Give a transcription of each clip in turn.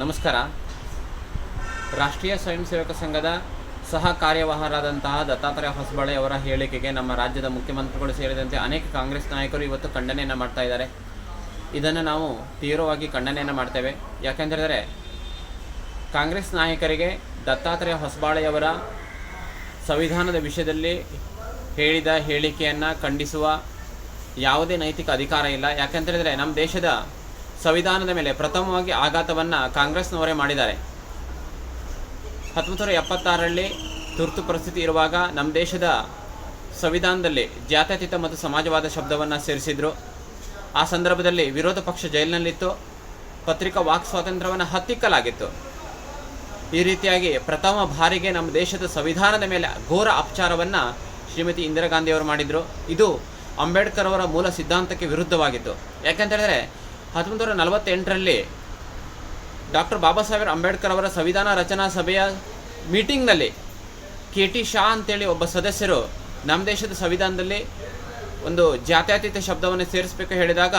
ನಮಸ್ಕಾರ. ರಾಷ್ಟ್ರೀಯ ಸ್ವಯಂ ಸೇವಕ ಸಂಘದ ಸಹ ಕಾರ್ಯವಾಹರಾದಂತಹ ದತ್ತಾತ್ರೇಯ ಹೊಸಬಾಳೆ ಅವರ ಹೇಳಿಕೆಗೆ ನಮ್ಮ ರಾಜ್ಯದ ಮುಖ್ಯಮಂತ್ರಿಗಳು ಸೇರಿದಂತೆ ಅನೇಕ ಕಾಂಗ್ರೆಸ್ ನಾಯಕರು ಇವತ್ತು ಖಂಡನೆಯನ್ನು ಮಾಡ್ತಾ ಇದ್ದಾರೆ. ಇದನ್ನು ನಾವು ತೀವ್ರವಾಗಿ ಖಂಡನೆಯನ್ನು ಮಾಡ್ತೇವೆ. ಯಾಕೆಂದರೆ ಕಾಂಗ್ರೆಸ್ ನಾಯಕರಿಗೆ ದತ್ತಾತ್ರೇಯ ಹೊಸಬಾಳೆಯವರ ಸಂವಿಧಾನದ ವಿಷಯದಲ್ಲಿ ಹೇಳಿದ ಹೇಳಿಕೆಯನ್ನು ಖಂಡಿಸುವ ಯಾವುದೇ ನೈತಿಕ ಅಧಿಕಾರ ಇಲ್ಲ. ಯಾಕೆಂತೇಳಿದರೆ ನಮ್ಮ ದೇಶದ ಸಂವಿಧಾನದ ಮೇಲೆ ಪ್ರಥಮವಾಗಿ ಆಘಾತವನ್ನು ಕಾಂಗ್ರೆಸ್ನವರೇ ಮಾಡಿದ್ದಾರೆ. ಹತ್ತೊಂಬತ್ತು ನೂರ ಎಪ್ಪತ್ತಾರರಲ್ಲಿ ತುರ್ತು ಪರಿಸ್ಥಿತಿ ಇರುವಾಗ ನಮ್ಮ ದೇಶದ ಸಂವಿಧಾನದಲ್ಲಿ ಜಾತ್ಯತೀತ ಮತ್ತು ಸಮಾಜವಾದ ಶಬ್ದವನ್ನು ಸೇರಿಸಿದ್ರು. ಆ ಸಂದರ್ಭದಲ್ಲಿ ವಿರೋಧ ಪಕ್ಷ ಜೈಲಿನಲ್ಲಿತ್ತು. ಪತ್ರಿಕಾ ವಾಕ್ ಸ್ವಾತಂತ್ರ್ಯವನ್ನು ಹತ್ತಿಕ್ಕಲಾಗಿತ್ತು. ಈ ರೀತಿಯಾಗಿ ಪ್ರಥಮ ಬಾರಿಗೆ ನಮ್ಮ ದೇಶದ ಸಂವಿಧಾನದ ಮೇಲೆ ಘೋರ ಅಪಚಾರವನ್ನು ಶ್ರೀಮತಿ ಇಂದಿರಾ ಗಾಂಧಿಯವರು ಮಾಡಿದರು. ಇದು ಅಂಬೇಡ್ಕರ್ ಅವರ ಮೂಲ ಸಿದ್ಧಾಂತಕ್ಕೆ ವಿರುದ್ಧವಾಗಿತ್ತು. ಯಾಕಂತ ಹೇಳಿದ್ರೆ ಹತ್ತೊಂಬತ್ತು ನೂರ ನಲವತ್ತೆಂಟರಲ್ಲಿ ಡಾಕ್ಟರ್ ಬಾಬಾ ಸಾಹೇಬ್ ಅಂಬೇಡ್ಕರ್ ಅವರ ಸಂವಿಧಾನ ರಚನಾ ಸಭೆಯ ಮೀಟಿಂಗ್ನಲ್ಲಿ ಕೆ ಟಿ ಶಾ ಅಂತೇಳಿ ಒಬ್ಬ ಸದಸ್ಯರು ನಮ್ಮ ದೇಶದ ಸಂವಿಧಾನದಲ್ಲಿ ಒಂದು ಜಾತ್ಯತೀತ ಶಬ್ದವನ್ನು ಸೇರಿಸಬೇಕು ಹೇಳಿದಾಗ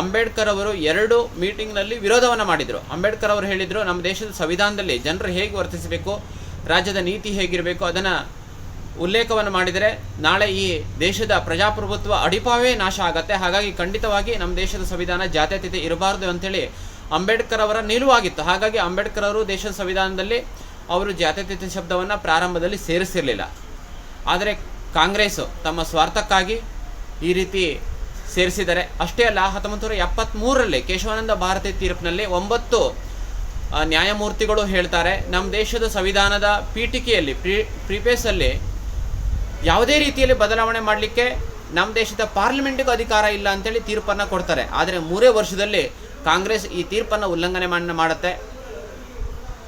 ಅಂಬೇಡ್ಕರ್ ಅವರು ಎರಡು ಮೀಟಿಂಗ್ನಲ್ಲಿ ವಿರೋಧವನ್ನು ಮಾಡಿದರು. ಅಂಬೇಡ್ಕರ್ ಅವರು ಹೇಳಿದರು, ನಮ್ಮ ದೇಶದ ಸಂವಿಧಾನದಲ್ಲಿ ಜನರು ಹೇಗೆ ವರ್ತಿಸಬೇಕು, ರಾಜ್ಯದ ನೀತಿ ಹೇಗಿರಬೇಕು, ಅದನ್ನು ಉಲ್ಲೇಖವನ್ನು ಮಾಡಿದರೆ ನಾಳೆ ಈ ದೇಶದ ಪ್ರಜಾಪ್ರಭುತ್ವ ಅಡಿಪಾವೇ ನಾಶ ಆಗತ್ತೆ ಹಾಗಾಗಿ ಖಂಡಿತವಾಗಿ ನಮ್ಮ ದೇಶದ ಸಂವಿಧಾನ ಜಾತ್ಯತೀತ ಇರಬಾರ್ದು ಅಂತೇಳಿ ಅಂಬೇಡ್ಕರ್ ಅವರ ನಿಲುವಾಗಿತ್ತು ಹಾಗಾಗಿ ಅಂಬೇಡ್ಕರ್ ಅವರು ದೇಶದ ಸಂವಿಧಾನದಲ್ಲಿ ಅವರು ಜಾತ್ಯತೀತ ಶಬ್ದವನ್ನು ಪ್ರಾರಂಭದಲ್ಲಿ ಸೇರಿಸಿರಲಿಲ್ಲ ಆದರೆ ಕಾಂಗ್ರೆಸ್ಸು ತಮ್ಮ ಸ್ವಾರ್ಥಕ್ಕಾಗಿ ಈ ರೀತಿ ಸೇರಿಸಿದ್ದಾರೆ ಅಷ್ಟೇ ಅಲ್ಲ ಹತ್ತೊಂಬತ್ತು ನೂರ ಎಪ್ಪತ್ತ್ಮೂರರಲ್ಲಿ ಕೇಶವಾನಂದ ಭಾರತಿ ತೀರ್ಪಿನಲ್ಲಿ ಒಂಬತ್ತು ನ್ಯಾಯಮೂರ್ತಿಗಳು ಹೇಳ್ತಾರೆ ನಮ್ಮ ದೇಶದ ಸಂವಿಧಾನದ ಪೀಠಿಕೆಯಲ್ಲಿ ಪ್ರಿ ಪ್ರಿಪೇಸಲ್ಲಿ ಯಾವುದೇ ರೀತಿಯಲ್ಲಿ ಬದಲಾವಣೆ ಮಾಡಲಿಕ್ಕೆ ನಮ್ಮ ದೇಶದ ಪಾರ್ಲಿಮೆಂಟ್ಗೂ ಅಧಿಕಾರ ಇಲ್ಲ ಅಂತೇಳಿ ತೀರ್ಪನ್ನು ಕೊಡ್ತಾರೆ. ಆದರೆ ಮೂರೇ ವರ್ಷದಲ್ಲಿ ಕಾಂಗ್ರೆಸ್ ಈ ತೀರ್ಪನ್ನು ಉಲ್ಲಂಘನೆ ಮಾಡ್- ಮಾಡುತ್ತೆ.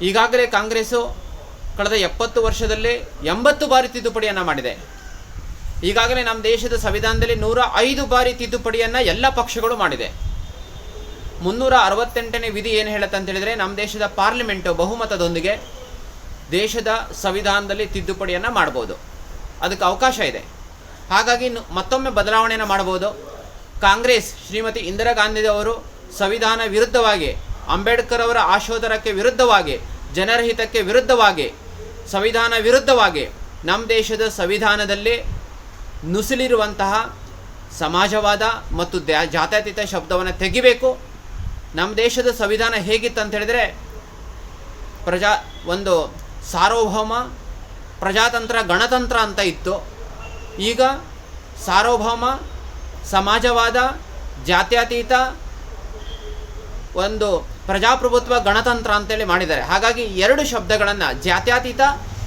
ಈಗಾಗಲೇ ಕಾಂಗ್ರೆಸ್ಸು ಕಳೆದ ಎಪ್ಪತ್ತು ವರ್ಷದಲ್ಲಿ ಎಂಬತ್ತು ಬಾರಿ ತಿದ್ದುಪಡಿಯನ್ನು ಮಾಡಿದೆ. ಈಗಾಗಲೇ ನಮ್ಮ ದೇಶದ ಸಂವಿಧಾನದಲ್ಲಿ ನೂರ ಐದು ಬಾರಿ ತಿದ್ದುಪಡಿಯನ್ನು ಎಲ್ಲ ಪಕ್ಷಗಳು ಮಾಡಿದೆ. ಮುನ್ನೂರ ಅರವತ್ತೆಂಟನೇ ವಿಧಿ ಏನು ಹೇಳುತ್ತೆ ಅಂತ ಹೇಳಿದರೆ ನಮ್ಮ ದೇಶದ ಪಾರ್ಲಿಮೆಂಟು ಬಹುಮತದೊಂದಿಗೆ ದೇಶದ ಸಂವಿಧಾನದಲ್ಲಿ ತಿದ್ದುಪಡಿಯನ್ನು ಮಾಡ್ಬೋದು. ಅದಕ್ಕೆ ಅವಕಾಶ ಇದೆ. ಹಾಗಾಗಿ ಮತ್ತೊಮ್ಮೆ ಬದಲಾವಣೆಯನ್ನು ಮಾಡಬಹುದು. ಕಾಂಗ್ರೆಸ್ ಶ್ರೀಮತಿ ಇಂದಿರಾ ಗಾಂಧಿಯವರು ಸಂವಿಧಾನ ವಿರುದ್ಧವಾಗಿ, ಅಂಬೇಡ್ಕರ್ ಅವರ ಆಶೋದರಕ್ಕೆ ವಿರುದ್ಧವಾಗಿ, ಜನರ ಹಿತಕ್ಕೆ ವಿರುದ್ಧವಾಗಿ, ಸಂವಿಧಾನ ವಿರುದ್ಧವಾಗಿ ನಮ್ಮ ದೇಶದ ಸಂವಿಧಾನದಲ್ಲಿ ನುಸುಲಿರುವಂತಹ ಸಮಾಜವಾದ ಮತ್ತು ದ್ಯಾ- ಜಾತ್ಯತೀತ ಶಬ್ದವನ್ನು ತೆಗಿಬೇಕು. ನಮ್ಮ ದೇಶದ ಸಂವಿಧಾನ ಹೇಗಿತ್ತು ಅಂತ ಹೇಳಿದರೆ, ಪ್ರಜಾ ಒಂದು ಸಾರ್ವಭೌಮ ಪ್ರಜಾತಂತ್ರ, ಗಣತಂತ್ರ ಅಂತ ಇತ್ತು. ಈಗ ಸಾರ್ವಭೌಮ, ಸಮಾಜವಾದ, ಜಾತ್ಯತೀತ ಒಂದು ಪ್ರಜಾಪ್ರಭುತ್ವ ಗಣತಂತ್ರ ಅಂತೇಳಿ ಮಾಡಿದ್ದಾರೆ. ಹಾಗಾಗಿ ಎರಡು ಶಬ್ದಗಳನ್ನು ಜಾತ್ಯತೀತ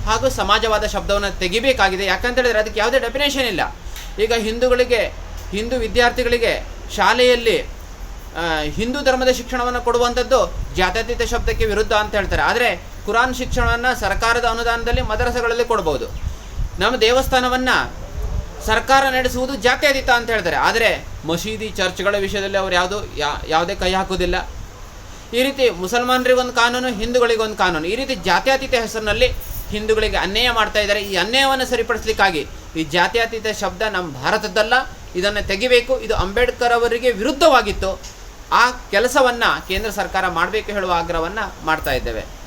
ಹಾಗೂ ಸಮಾಜವಾದ ಶಬ್ದವನ್ನು ತೆಗಿಬೇಕಾಗಿದೆ. ಯಾಕಂತೇಳಿದರೆ ಅದಕ್ಕೆ ಯಾವುದೇ ಡೆಫಿನೇಷನ್ ಇಲ್ಲ. ಈಗ ಹಿಂದೂಗಳಿಗೆ, ಹಿಂದೂ ವಿದ್ಯಾರ್ಥಿಗಳಿಗೆ ಶಾಲೆಯಲ್ಲಿ ಹಿಂದೂ ಧರ್ಮದ ಶಿಕ್ಷಣವನ್ನು ಕೊಡುವಂಥದ್ದು ಜಾತ್ಯತೀತ ಶಬ್ದಕ್ಕೆ ವಿರುದ್ಧ ಅಂತ ಹೇಳ್ತಾರೆ. ಆದರೆ ಕುರಾನ್ ಶಿಕ್ಷಣವನ್ನು ಸರ್ಕಾರದ ಅನುದಾನದಲ್ಲಿ ಮದರಸಗಳಲ್ಲಿ ಕೊಡ್ಬೋದು. ನಮ್ಮ ದೇವಸ್ಥಾನವನ್ನು ಸರ್ಕಾರ ನಡೆಸುವುದು ಜಾತ್ಯತೀತ ಅಂತ ಹೇಳ್ತಾರೆ. ಆದರೆ ಮಸೀದಿ ಚರ್ಚ್ಗಳ ವಿಷಯದಲ್ಲಿ ಅವರು ಯಾವುದು ಯಾ- ಯಾವುದೇ ಕೈ ಹಾಕುವುದಿಲ್ಲ. ಈ ರೀತಿ ಮುಸಲ್ಮಾನರಿಗೊಂದು ಕಾನೂನು ಹಿಂದೂಗಳಿಗೊಂದು ಕಾನೂನು. ಈ ರೀತಿ ಜಾತ್ಯತೀತ ಹೆಸರಿನಲ್ಲಿ ಹಿಂದೂಗಳಿಗೆ ಅನ್ಯಾಯ ಮಾಡ್ತಾ ಇದ್ದಾರೆ. ಈ ಅನ್ಯಾಯವನ್ನು ಸರಿಪಡಿಸಲಿಕ್ಕಾಗಿ ಈ ಜಾತ್ಯತೀತ ಶಬ್ದ ನಮ್ಮ ಭಾರತದ್ದಲ್ಲ. ಇದನ್ನು ತೆಗಿಬೇಕು. ಇದು ಅಂಬೇಡ್ಕರ್ ಅವರಿಗೆ ವಿರುದ್ಧವಾಗಿತ್ತು. ಆ ಕೆಲಸವನ್ನು ಕೇಂದ್ರ ಸರ್ಕಾರ ಮಾಡಬೇಕು ಹೇಳುವ ಆಗ್ರಹವನ್ನು ಮಾಡ್ತಾ ಇದ್ದೇವೆ.